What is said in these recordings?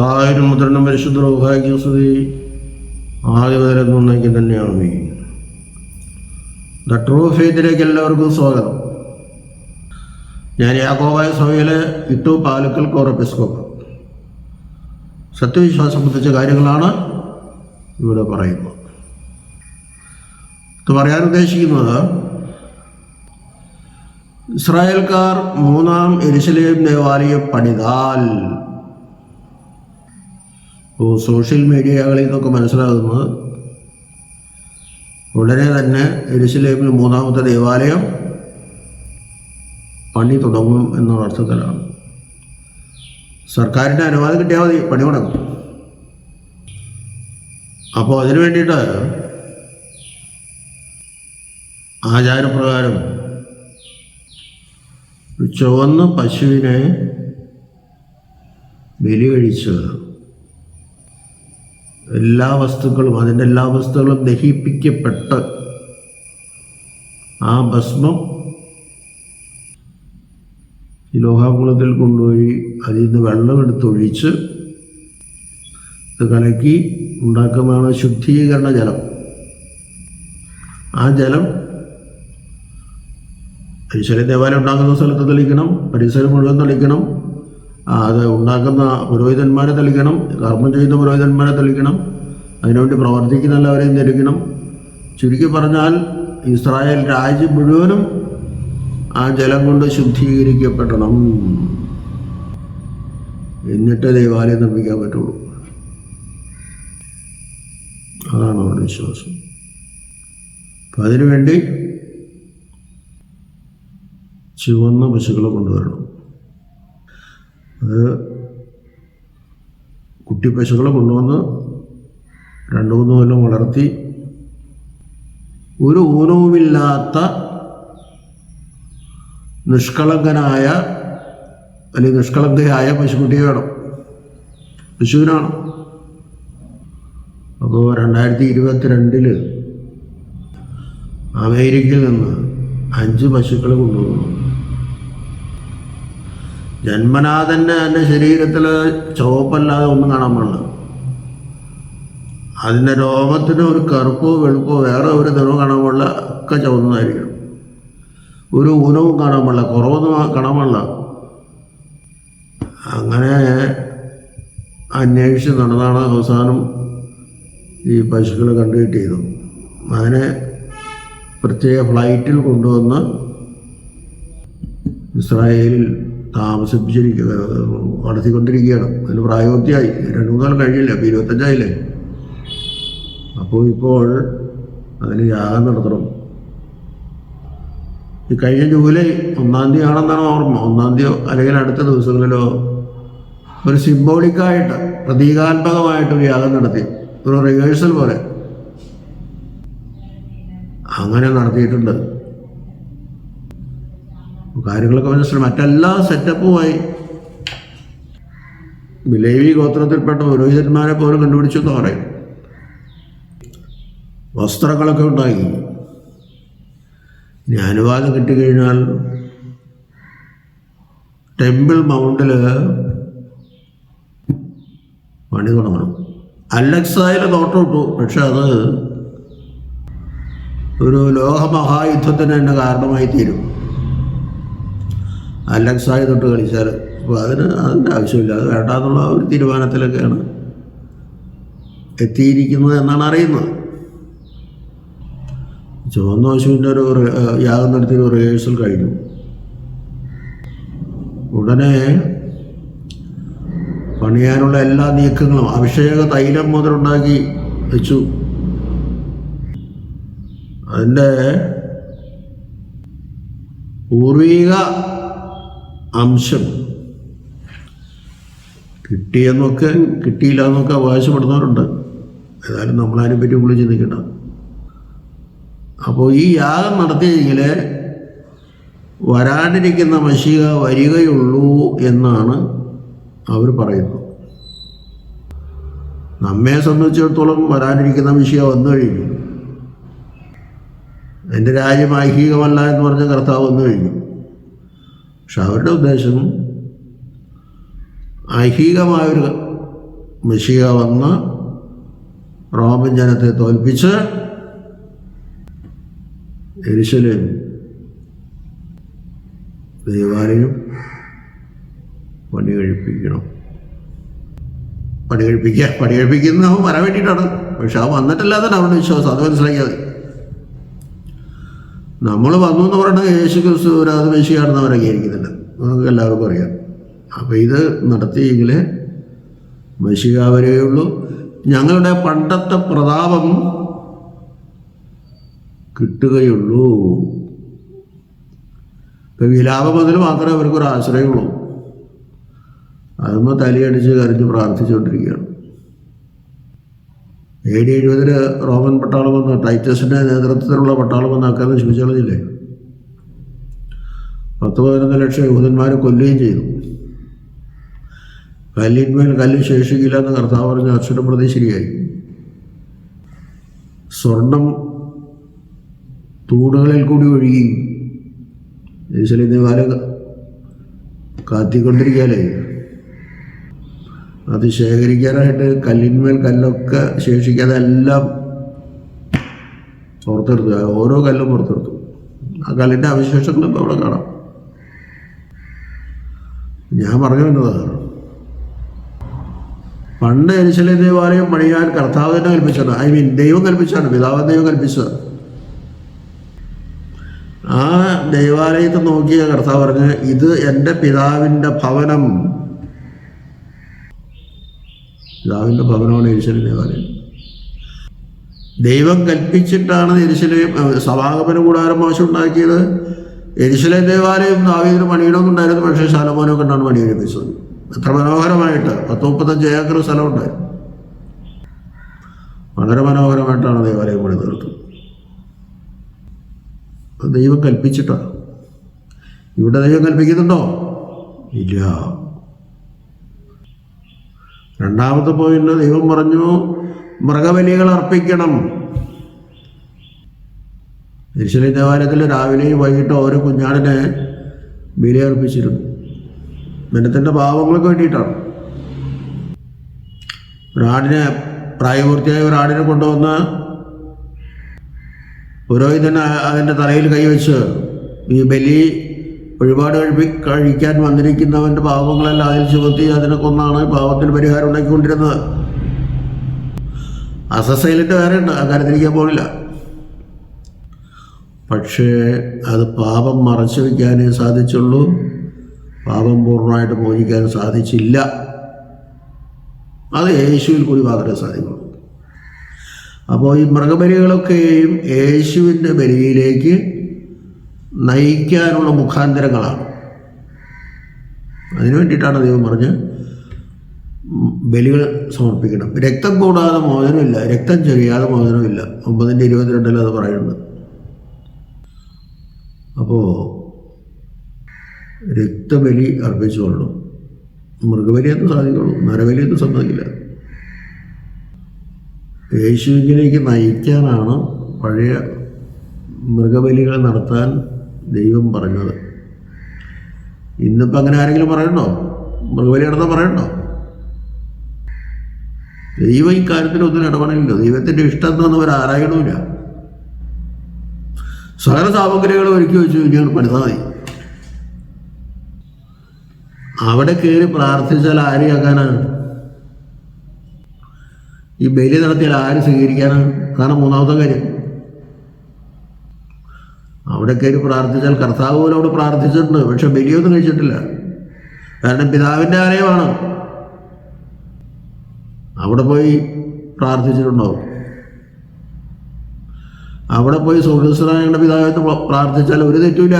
പിതാവിനും മുദ്രണം പരിശുദ്ധ റോഹായ്ക്കും സ്തുതി ആദ്യം ഒന്നേക്ക് തന്നെയാണ് ദ ട്രൂ ഫെയ്ത്തിലേക്ക് എല്ലാവർക്കും സ്വാഗതം. ഞാൻ യാക്കോബായ സഭയിലെ ഇട്ടു പാലുക്കൽ കോറപ്പിസ്കോപ്പ്. സത്യവിശ്വാസം സംബന്ധിച്ച കാര്യങ്ങളാണ് ഇവിടെ പറയുന്നത്. ഇത് പറയാൻ ഉദ്ദേശിക്കുന്നത് ഇസ്രായേൽക്കാർ മൂന്നാം എരിശലേം ദേവാലയം പണിതാൽ ഇപ്പോൾ സോഷ്യൽ മീഡിയകളിൽ നിന്നൊക്കെ മനസ്സിലാകുന്നത് ഉടനെ തന്നെ എരുസലേമിൽ മൂന്നാമത്തെ ദേവാലയം പണി തുടങ്ങും എന്നുള്ള അർത്ഥത്തിലാണ്. സർക്കാരിന്റെ അനുവാദം കിട്ടിയാൽ മതി പണി തുടങ്ങും. അപ്പോൾ അതിനു വേണ്ടിയിട്ട് ആചാരപ്രകാരം ചുവന്ന പശുവിനെ ബലി കഴിച്ച് എല്ലാ വസ്തുക്കളും അതിന്റെ എല്ലാ വസ്തുക്കളും ദഹിപ്പിക്കപ്പെട്ട് ആ ഭസ്മം ഈ ലോഹാകുളത്തിൽ കൊണ്ടുപോയി അതിൽ നിന്ന് വെള്ളമെടുത്തൊഴിച്ച് ഇത് കലക്കി ഉണ്ടാക്കുന്നതാണ് ശുദ്ധീകരണ ജലം. ആ ജലം പരിസര ദേവാലയം ഉണ്ടാക്കുന്ന സ്ഥലത്ത് തെളിക്കണം പരിസരം മുഴുവൻ തെളിക്കണം അത് ഉണ്ടാക്കുന്ന പുരോഹിതന്മാരെ തെളിക്കണം കർമ്മം ചെയ്യുന്ന പുരോഹിതന്മാരെ തെളിക്കണം അതിനുവേണ്ടി പ്രവർത്തിക്കുന്ന എല്ലാവരെയും തെളിക്കണം ചുരുക്കി പറഞ്ഞാൽ ഇസ്രായേൽ രാജ്യം മുഴുവനും ആ ജലം കൊണ്ട് ശുദ്ധീകരിക്കപ്പെടണം. എന്നിട്ടേ ദൈവാലയം നിർമ്മിക്കാൻ പറ്റുള്ളൂ. അതാണ് അവരുടെ വിശ്വാസം. അപ്പം അതിനുവേണ്ടി ചുവന്ന പശുക്കളെ കൊണ്ടുവരണം. അത് കുട്ടി പശുക്കളെ കൊണ്ടുവന്ന് രണ്ട് മൂന്ന് കൊല്ലം വളർത്തി ഒരു ഊനവുമില്ലാത്ത നിഷ്കളങ്കനായ അല്ലെങ്കിൽ നിഷ്കളങ്കയായ പശുക്കുട്ടിയെ വേണം. പശുവിനാണ്. അപ്പോൾ രണ്ടായിരത്തി ഇരുപത്തിരണ്ടിൽ അമേരിക്കയിൽ നിന്ന് അഞ്ച് പശുക്കളെ കൊണ്ടുവന്നു. ജന്മനാ തന്നെ എന്റെ ശരീരത്തിൽ ചുവപ്പല്ലാതെ ഒന്നും കാണാൻ പാടില്ല. അതിന്റെ രോമത്തിന് ഒരു കറുപ്പോ വെളുപ്പോ വേറെ ഒരു നിറവും കാണാൻ പാടില്ല ഒക്കെ ചുവന്നതായിരിക്കണം. ഒരു ഊനവും കാണാൻ പാടില്ല കുറവൊന്നും കാണാൻ പാടില്ല. അങ്ങനെ അന്വേഷിച്ച് നടന്നാണ് അവസാനം ഈ പശുക്കളെ ചെയ്തു അതിനെ പ്രത്യേക ഫ്ലൈറ്റിൽ കൊണ്ടുവന്ന് ഇസ്രായേലിൽ താമസിപ്പിച്ചിരിക്കുക നടത്തിക്കൊണ്ടിരിക്കുകയാണ് അതിന് പ്രായപൂർത്തിയായി രണ്ട് മൂന്നാൾ കഴിഞ്ഞില്ല? അപ്പോൾ ഇരുപത്തഞ്ചായില്ലേ? അപ്പോൾ ഇപ്പോൾ അതിന് യാഗം നടത്തണം. ഈ കഴിഞ്ഞ ജൂലൈ ഒന്നാം തീയതി ആണെന്നാണ് ഓർമ്മ. ഒന്നാം തീയതി അല്ലെങ്കിൽ അടുത്ത ദിവസങ്ങളിലോ ഒരു സിംബോളിക്കായിട്ട് പ്രതീകാത്മകമായിട്ട് ഒരു യാഗം നടത്തി. ഒരു റിഹേഴ്സൽ പോലെ. അങ്ങനെ നടത്തിയിട്ടുണ്ട്. കാര്യങ്ങളൊക്കെ മനസ്സിലായി മറ്റെല്ലാ സെറ്റപ്പുമായി ബിലേവി ഗോത്രത്തിൽപ്പെട്ട പുരോഹിതന്മാരെ പോലും കണ്ടുപിടിച്ചു എന്ന് പറയും. വസ്ത്രങ്ങളൊക്കെ ഉണ്ടായി ഇനി അനുവാദം കിട്ടിക്കഴിഞ്ഞാൽ ടെമ്പിൾ മൗണ്ടിൽ പണി തുടങ്ങണം. അലക്സായിൽ നോട്ടം ഇട്ടു. പക്ഷെ അത് ഒരു ലോകമഹായുദ്ധത്തിന് തന്നെ കാരണമായി തീരും. അലക്സായി തൊട്ട് കളിച്ചാൽ അപ്പോൾ അതിന് അതിന്റെ ആവശ്യമില്ല. അത് വേണ്ട എന്നുള്ള ഒരു തീരുമാനത്തിലൊക്കെയാണ് എത്തിയിരിക്കുന്നത് എന്നാണ് അറിയുന്നത്. ചുവന്ന പശുവിന്റെ ഒരു യാഗം നടത്തിയ ഒരു റിഹേഴ്സൽ കഴിഞ്ഞു. ഉടനെ പണിയാനുള്ള എല്ലാ നീക്കങ്ങളും അഭിഷേക തൈലം മുതലുണ്ടാക്കി വെച്ചു. അതിന്റെ പൂർവീക അംശം. കിട്ടിയെന്നൊക്കെ കിട്ടിയില്ല എന്നൊക്കെ അവകാശപ്പെടുന്നവരുണ്ട്. ഏതായാലും നമ്മളതിനെ പറ്റി ഉള്ളിൽ ചിന്തിക്കണ്ട. അപ്പോൾ ഈ യാഗം നടത്തിയെങ്കിൽ വരാനിരിക്കുന്ന മഷിക വരികയുള്ളൂ എന്നാണ് അവർ പറയുന്നത്. നമ്മെ സംബന്ധിച്ചിടത്തോളം വരാനിരിക്കുന്ന മഷിക വന്നു കഴിഞ്ഞു. എന്റെ രാജ്യം ഐഹികമല്ല എന്ന് പറഞ്ഞ കർത്താവ് വന്നു കഴിഞ്ഞു. പക്ഷെ അവരുടെ ഉദ്ദേശം ഐഹികമായൊരു മെഷിക വന്ന് റോമൻ ജനത്തെ തോൽപ്പിച്ച് എരിശലേം ദൈവാലയം പണി കഴിപ്പിക്കണം പണി കഴിപ്പിക്കുക പണി കഴിപ്പിക്കുന്ന വരാൻ വേണ്ടിയിട്ടാണ് പക്ഷെ അവൻ വന്നിട്ടില്ലാതെ അവരുടെ വിശ്വാസം. അത് മനസ്സിലാക്കിയാൽ നമ്മൾ വന്നു എന്ന് പറയുന്നത് യേശു ക്രിസ്തു രാധ അംഗീകരിക്കുന്നില്ല നമുക്ക് എല്ലാവർക്കും അറിയാം. അപ്പോൾ ഇത് നടത്തിയെങ്കിലേ മഷിക വരികയുള്ളൂ ഞങ്ങളുടെ പണ്ടത്തെ പ്രതാപം കിട്ടുകയുള്ളൂ. ഇപ്പം വിലാപം മുതൽ മാത്രമേ അവർക്കൊരു ആശ്രയമുള്ളൂ അതുമ്പോൾ തലയടിച്ച് കരഞ്ഞ് പ്രാർത്ഥിച്ചുകൊണ്ടിരിക്കുകയാണ്. എ ഡി എഴുപതിൽ റോമൻ പട്ടാളം വന്ന ടൈറ്റസിന്റെ നേതൃത്വത്തിലുള്ള പട്ടാളം വന്ന ആക്കാൻ ശ്രമിച്ചളഞ്ഞില്ലേ പത്ത് പതിനൊന്ന് ലക്ഷം യൂതന്മാരെ കൊല്ലുകയും ചെയ്തു. കല്ലിന്മേൽ കല്ല് ശേഷിക്കില്ല എന്ന് കർത്താവ് പറഞ്ഞ അച്ഛനും പ്രതി ശരിയായി. സ്വർണം തൂണുകളിൽ കൂടി ഒഴുകി. ഈശ്വരി ദേവാലയം അത് ശേഖരിക്കാനായിട്ട് കല്ലിന്മേൽ കല്ലൊക്കെ ശേഷിക്കാതെ എല്ലാം പുറത്തെടുത്തു. ഓരോ കല്ലും പുറത്തെടുത്തു. ആ കല്ലിന്റെ അവശേഷങ്ങളൊക്കെ അവിടെ കാണാം. ഞാൻ പറഞ്ഞു വന്നതാണ് പണ്ട് എരിശലി ദേവാലയം പണിയാൻ കർത്താവ് തന്നെ കൽപ്പിച്ചതാണ്. ഐ മീൻ ദൈവം കൽപ്പിച്ചാണ് പിതാവ് ദൈവം കൽപ്പിച്ചത് ആ ദേവാലയത്തെ നോക്കിയ കർത്താവ് പറഞ്ഞ് ഇത് എന്റെ പിതാവിന്റെ ഭവനം പിതാവിന്റെ ഭവനമാണ് എരിശലിനെ പറയുന്നത് ദൈവം കൽപ്പിച്ചിട്ടാണ് എരിശിലേം സമാഗമന കൂടാരം മോശം ഉണ്ടാക്കിയത് എരിശിലെ ദേവാലയം ദാവീദിന് പണിയിടമൊന്നുണ്ടായിരുന്നു പക്ഷേ ശാലമോനെ കൊണ്ടാണ് പണി കഴിപ്പിച്ചത് എത്ര മനോഹരമായിട്ട് പത്ത് മുപ്പത്തഞ്ച് ഏക്കർ സ്ഥലമുണ്ടായിരുന്നു. വളരെ മനോഹരമായിട്ടാണ് ദേവാലയം പണി തീർത്തത്. ദൈവം കൽപ്പിച്ചിട്ടാണ്. ഇവിടെ ദൈവം കൽപ്പിക്കുന്നുണ്ടോ? ഇല്ല. രണ്ടാമത്തെ പോയിന്റ് ദൈവം പറഞ്ഞു മൃഗബലികൾ അർപ്പിക്കണം. തിരുശലി ദേവാലയത്തിൽ രാവിലെയും വൈകിട്ടും ഓരോ കുഞ്ഞാടിനെ ബലി അർപ്പിച്ചിരുന്നു. ജനത്തിന്റെ പാവങ്ങൾക്ക് വേണ്ടിയിട്ടാണ്. ഒരാടിനെ പ്രായപൂർത്തിയായ ഒരാടിനെ കൊണ്ടുവന്ന് പുരോഹിതൻ അതിന്റെ തലയിൽ കൈവച്ച് ഈ ബലി വഴിപാട് കഴിപ്പി കഴിക്കാൻ വന്നിരിക്കുന്നവന്റെ പാവങ്ങളെല്ലാം അതിൽ ചുമത്തി അതിനെ കൊന്നാണ് പാവത്തിന് പരിഹാരം ഉണ്ടാക്കിക്കൊണ്ടിരുന്നത്. അസസൈലിന്റെ ഉണ്ട് ആ കാര്യത്തിരിക്കാൻ പോകില്ല പക്ഷേ അത് പാപം മറച്ചു വയ്ക്കാനേ സാധിച്ചുള്ളൂ. പാപം പൂർണമായിട്ട് മോചിക്കാൻ സാധിച്ചില്ല. അത് യേശുവിൽ കൂടി മാത്രമേ സാധിക്കുള്ളൂ അപ്പോൾ ഈ മൃഗബലികളൊക്കെയും യേശുവിന്റെ ബലിയിലേക്ക് നയിക്കാനുള്ള മുഖാന്തരങ്ങളാണ്. അതിനു വേണ്ടിയിട്ടാണ് ദൈവം പറഞ്ഞ് ബലികൾ സമർപ്പിക്കണം രക്തം കൂടാതെ മോചനമില്ല. രക്തം ചൊരിയാതെ മോചനമില്ല. ഒമ്പതിന്റെ ഇരുപത്തിരണ്ടിൽ അത് പറയുന്നത്. അപ്പോൾ രക്തബലി അർപ്പിച്ചുകൊള്ളണം എന്ന് സാധിക്കുള്ളൂ. നരബലി എന്ന് സമ്മതിക്കില്ല യേശുവിലേക്ക് നയിക്കാനാണ് പഴയ മൃഗബലികൾ നടത്താൻ ദൈവം പറഞ്ഞത്. ഇന്നിപ്പോൾ അങ്ങനെ ആരെങ്കിലും പറയണ്ടോ മൃഗബലി നടത്താൻ പറയണ്ടോ ദൈവം കാര്യത്തിൽ ഒന്നും ഇടപെടലില്ല. ദൈവത്തിന്റെ ഇഷ്ടം എന്താണെന്ന് അവർ ആരായണമില്ല സകല സാമഗ്രികൾ ഒരുക്കി വെച്ചു കഴിഞ്ഞാൽ മതി. അവിടെ കയറി പ്രാർത്ഥിച്ചാൽ ആരെയാക്കാനാണ് ഈ ബലി നടത്തിയാൽ ആര് സ്വീകരിക്കാനാണ്? അതാണ് മൂന്നാമത്തെ കാര്യം. അവിടെ കയറി പ്രാർത്ഥിച്ചാൽ കർത്താവ് പോലും അവിടെ പ്രാർത്ഥിച്ചിട്ടുണ്ട്. പക്ഷെ ബലിയൊന്നും കഴിച്ചിട്ടില്ല. കാരണം പിതാവിന്റെ ആലയമാണ്. അവിടെ പോയി പ്രാർത്ഥിച്ചിട്ടുണ്ടോ? അവിടെ പോയി സുഹൃത്തുനായങ്ങളുടെ പിതാവിന് പ്രാർത്ഥിച്ചാൽ ഒരു തെറ്റുമില്ല.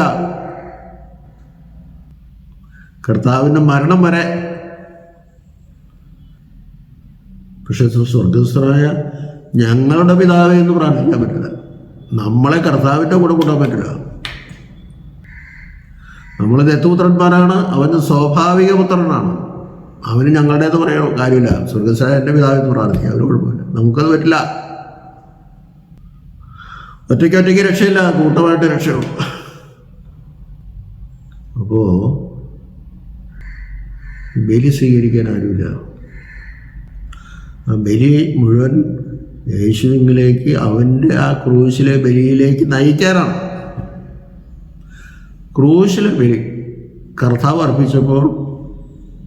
കർത്താവിന്റെ മരണം വരെ. പക്ഷെ സ്വർഗസ്വരായ ഞങ്ങളുടെ പിതാവെ എന്ന് പ്രാർത്ഥിക്കാൻ പറ്റില്ല നമ്മളെ കർത്താവിന്റെ കൂടെ കൂട്ടാൻ പറ്റില്ല. നമ്മൾ ദത്തുപുത്രന്മാരാണ് അവന് സ്വാഭാവിക പുത്രനാണ്. അവന് ഞങ്ങളുടേത് പറയാൻ കാര്യമില്ല. സ്വർഗസ്വരായ എന്റെ പിതാവെന്ന് പ്രാർത്ഥിക്കുക അവന് കുഴപ്പമില്ല. നമുക്കത് പറ്റില്ല. ഒറ്റയ്ക്ക് ഒറ്റയ്ക്ക് രക്ഷയില്ല. കൂട്ടമായിട്ട് രക്ഷയുള്ളൂ. അപ്പോൾ ബലി സ്വീകരിക്കാൻ ആരുമില്ല. ആ ബലി മുഴുവൻ യേശുവിലേക്ക് അവന്റെ ആ ക്രൂശിലെ ബലിയിലേക്ക് നയിക്കാനാണ് ക്രൂശിലെ ബലി കർത്താവ് അർപ്പിച്ചപ്പോൾ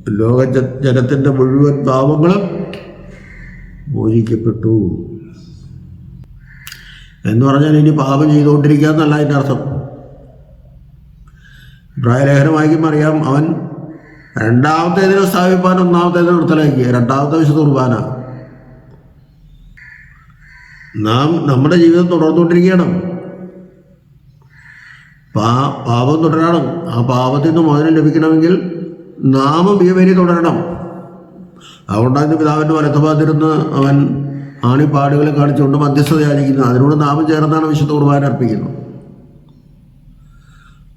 ലോക ജനത്തിന്റെ മുഴുവൻ പാപങ്ങളും മോചിക്കപ്പെട്ടു എന്ന് പറഞ്ഞാൽ ഇനി പാപം ചെയ്തുകൊണ്ടിരിക്കുക എന്നല്ല അതിന്റെ അർത്ഥം. പ്രായലേഖനം വായിക്കുമ്പോൾ അറിയാം അവൻ രണ്ടാമത്തേതിനെ സ്ഥാപിപ്പാൻ ഒന്നാമത്തേതിനെ നിർത്തലാക്കി. രണ്ടാമത്തെ വിശുദ്ധ കുർബാന. നാം നമ്മുടെ ജീവിതം തുടർന്നുകൊണ്ടിരിക്കുകയാണ്. പാ പാപം തുടരണം. ആ പാപത്തിൽ നിന്ന് മോചനം ലഭിക്കണമെങ്കിൽ നാമും ഈ വരി തുടരണം. അതുകൊണ്ടാണ് പിതാവിന്റെ വലത്തുഭാഗത്തിരുന്ന് അവൻ ആണിപ്പാടുകളെ കാണിച്ചുകൊണ്ട് മധ്യസ്ഥത യാചിക്കുന്നത് അതിനോട് നാമം ചേർന്നാണ് വിശുദ്ധ കുർബാന അർപ്പിക്കുന്നത്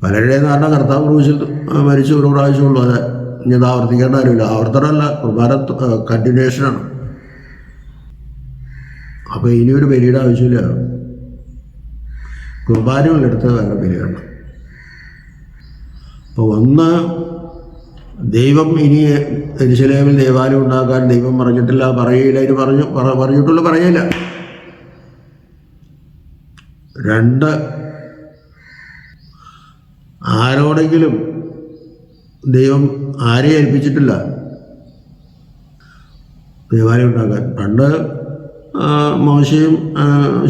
പലരുടെയും കാരണം കർത്താവ് ക്രൂശിൽ മരിച്ചു ഒരു പ്രാവശ്യമുള്ളൂ അത് ഇനി അത് ആവർത്തിക്കേണ്ട കാര്യമില്ല. ആവർത്തനമല്ല. കുർബാന കണ്ടിന്യൂഷനാണ് അപ്പോൾ ഇനിയൊരു ബലിയുടെ ആവശ്യമില്ല. കുർബാനകളെടുത്ത് വേറെ ബലിയാണ് അപ്പോൾ ഒന്ന് ദൈവം ഇനി എരിശിലേമിൽ ദേവാലയം ഉണ്ടാക്കാൻ ദൈവം പറഞ്ഞിട്ടില്ല പറയില്ല ഇനി പറഞ്ഞു പറ- പറഞ്ഞിട്ടുള്ള പറയില്ല. രണ്ട് ആരോടെങ്കിലും ദൈവം ആരെയും ഏൽപ്പിച്ചിട്ടില്ല. ദേവാലയം ഉണ്ടാക്കാൻ. പണ്ട് മോശയും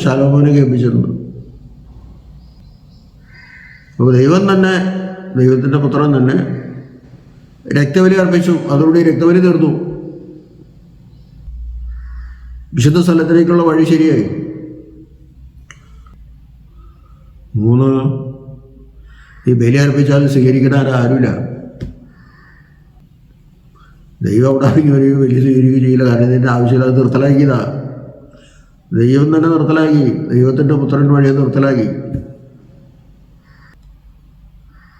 ശാലോമോനെ കേൾപ്പിച്ചിരുന്നു അപ്പോൾ ദൈവം തന്നെ ദൈവത്തിന്റെ പുത്രൻ തന്നെ രക്തബലി അർപ്പിച്ചു. അതോടുകൂടി രക്തബലി തീർന്നു. വിശുദ്ധ സ്ഥലത്തിലേക്കുള്ള വഴി ശരിയായി. മൂന്ന് ഈ ബലി അർപ്പിച്ചാൽ സ്വീകരിക്കണ ആരുമില്ല. ദൈവം അവിടെ ഇറങ്ങി വരികയോ ബലി സ്വീകരിക്കുകയോ ചെയ്യില്ല. കാരണം ഇതിന്റെ ആവശ്യമില്ല അത് നിർത്തലാക്കിയതാ ദൈവം തന്നെ നിർത്തലാക്കി. ദൈവത്തിന്റെ പുത്രൻ വഴി നിർത്തലാക്കി.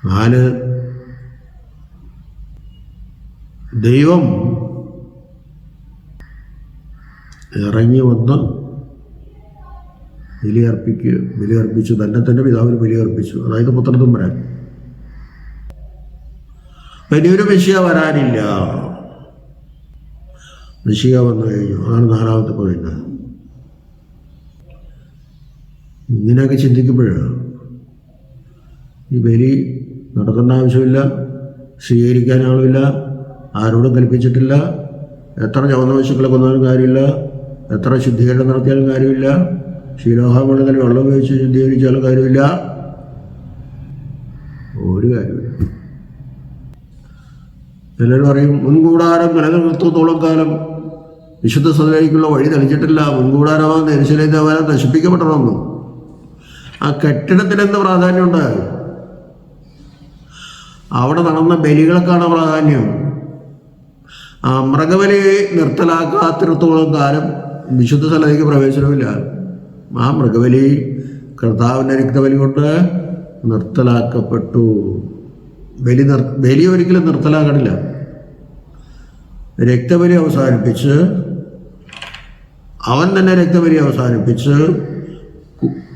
നാല് ദൈവം ഇറങ്ങി വന്ന് ബലിയർപ്പിക്കുക ബലിയർപ്പിച്ചു തന്നെ തന്നെ പിതാവിന് ബലിയർപ്പിച്ചു. അതായത് പുത്രത്തും വരാൻ വലിയൊരു മെഷിയ വരാനില്ല. മെഷിയ വന്നു കഴിഞ്ഞു. അതാണ് നാലാമത്തെ പോയിന്റ് ഇങ്ങനെയൊക്കെ ചിന്തിക്കുമ്പോഴാണ് ഈ ബലി നടത്തേണ്ട ആവശ്യമില്ല സ്വീകരിക്കാൻ ആളുമില്ല ആരോടും കൽപ്പിച്ചിട്ടില്ല എത്ര ചുവന്ന പശുക്കളെ കൊന്നാലും കാര്യമില്ല എത്ര ശുദ്ധീകരണം നടത്തിയാലും കാര്യമില്ല ശീലോഹാമണ്ഡലത്തിൽ വെള്ളം ഉപയോഗിച്ച് ശുദ്ധീകരിച്ചാലും കാര്യമില്ല. ഒരു കാര്യമില്ല. ചിലർ പറയും മുൻകൂടാരം നിലനിർത്തത്തോളം കാലം വിശുദ്ധ സദനയിലേക്കുള്ള വഴി തെളിച്ചിട്ടില്ല മുൻകൂടാരമാകുന്ന എരിശിലെ ദേവാലയം നശിപ്പിക്കപ്പെടണമെന്ന്. ആ കെട്ടിടത്തിന് എന്ത് പ്രാധാന്യമുണ്ട്? അവിടെ നടന്ന ബലികൾക്കാണ് പ്രാധാന്യം? ആ മൃഗബലി നിർത്തലാക്കാത്തിടത്തോളം കാലം വിശുദ്ധ സ്ഥലത്തേക്ക് പ്രവേശനമില്ല ആ മൃഗബലി കർത്താവിന്റെ രക്തബലി കൊണ്ട് നിർത്തലാക്കപ്പെട്ടു. ബലി നിർ ബലി ഒരിക്കലും നിർത്തലാക്കണില്ല രക്തബലി അവസാനിപ്പിച്ച് അവൻ തന്നെ രക്തബലി അവസാനിപ്പിച്ച്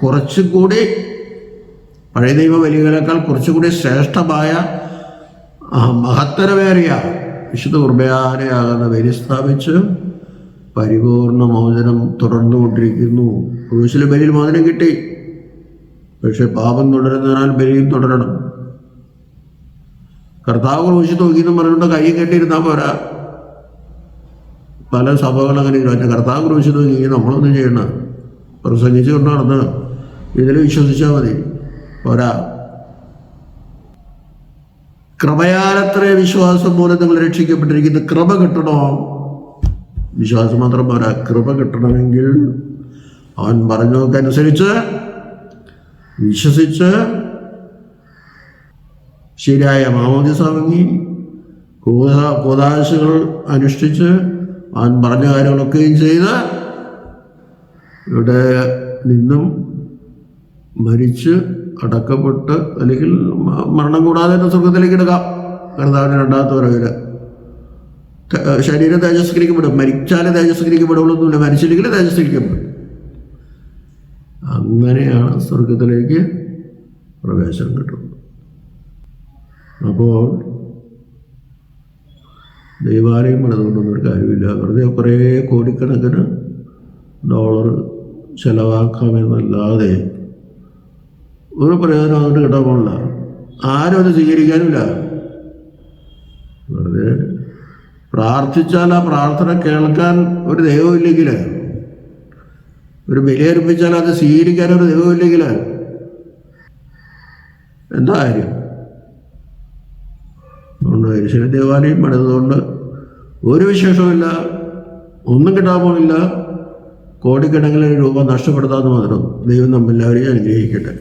കുറച്ചുകൂടി പഴയ ദൈവ ബലികളേക്കാൾ കുറച്ചുകൂടി ശ്രേഷ്ഠമായ മഹത്തരമേറിയ വിശുദ്ധ കുർബയാനയാകുന്ന ബലി സ്ഥാപിച്ച് പരിപൂർണ മോചനം തുടർന്നുകൊണ്ടിരിക്കുന്നു. ക്രൂശിലെ ബലിയിൽ മോചനം കിട്ടി. പക്ഷെ പാപം തുടരുന്നതിനാൽ ബലിയും തുടരണം. കർത്താവ് ക്രൂശി എന്ന് പറഞ്ഞുകൊണ്ട് കൈ കെട്ടിയിരുന്നാൽ പോരാ. പല സഭകൾ അങ്ങനെ കർത്താവ് ക്രൂശി തോക്കി നമ്മളൊന്നും ചെയ്യണം പ്രസംഗിച്ചു കൊണ്ട് നടന്ന് ഇതിൽ വിശ്വസിച്ചാൽ മതി. പോരാ. ക്രമയാലത്രേ വിശ്വാസം മൂലം നിങ്ങൾ രക്ഷിക്കപ്പെട്ടിരിക്കുന്നു. ക്രമ കിട്ടണോ. വിശ്വാസം മാത്രം പോരാ. കൃപ കിട്ടണമെങ്കിൽ അവൻ പറഞ്ഞതൊക്കനുസരിച്ച് വിശ്വസിച്ച് ശരിയായ മാമോദിസ വാങ്ങി കൂത കൂതാശകൾ അനുഷ്ഠിച്ച് അവൻ പറഞ്ഞ കാര്യങ്ങളൊക്കെയും ചെയ്ത് ഇവിടെ നിന്നും മരിച്ച് അടക്കപ്പെട്ട് അല്ലെങ്കിൽ മരണം കൂടാതെ തന്നെ സ്വർഗത്തിലേക്ക് എടുക്കാം. കർത്താവിന്റെ രണ്ടാമത്തെ വരവിൽ ശരീരം തേജസ്കരിക്കപ്പെടും മരിച്ചാലേ തേജസ്കരിക്കപ്പെടുള്ളൊന്നുമില്ല മരിച്ചില്ലെങ്കിൽ തേജസ്കരിക്കപ്പെടും അങ്ങനെയാണ് സ്വർഗത്തിലേക്ക് പ്രവേശനം കിട്ടുന്നത്. അപ്പോൾ ദൈവാലയം പണിതുകൊണ്ടൊന്നും ഒരു കാര്യമില്ല. വെറുതെ കുറേ കോടിക്കണക്കിന് ഡോളർ ചെലവാക്കാമെന്നല്ലാതെ ഒരു പ്രയോജനം അതുകൊണ്ട് പോണില്ല ആരും അത് സ്വീകരിക്കാനുമില്ല. വെറുതെ പ്രാർത്ഥിച്ചാൽ ആ പ്രാർത്ഥന കേൾക്കാൻ ഒരു ദൈവമില്ലെങ്കിൽ ഒരു ബലിയർപ്പിച്ചാൽ അത് സ്വീകരിക്കാൻ ഒരു ദൈവമില്ലെങ്കിൽ എന്താ കാര്യം? അതുകൊണ്ട് ദേവാലയം പണിതുകൊണ്ട് ഒരു വിശേഷമില്ല ഒന്നും കിട്ടാൻ പോണില്ല. കോടിക്കണക്കിന് രൂപ നഷ്ടപ്പെടുത്താതെ മാത്രം ദൈവം നമ്മെല്ലാവരെയും അനുഗ്രഹിക്കട്ടെ.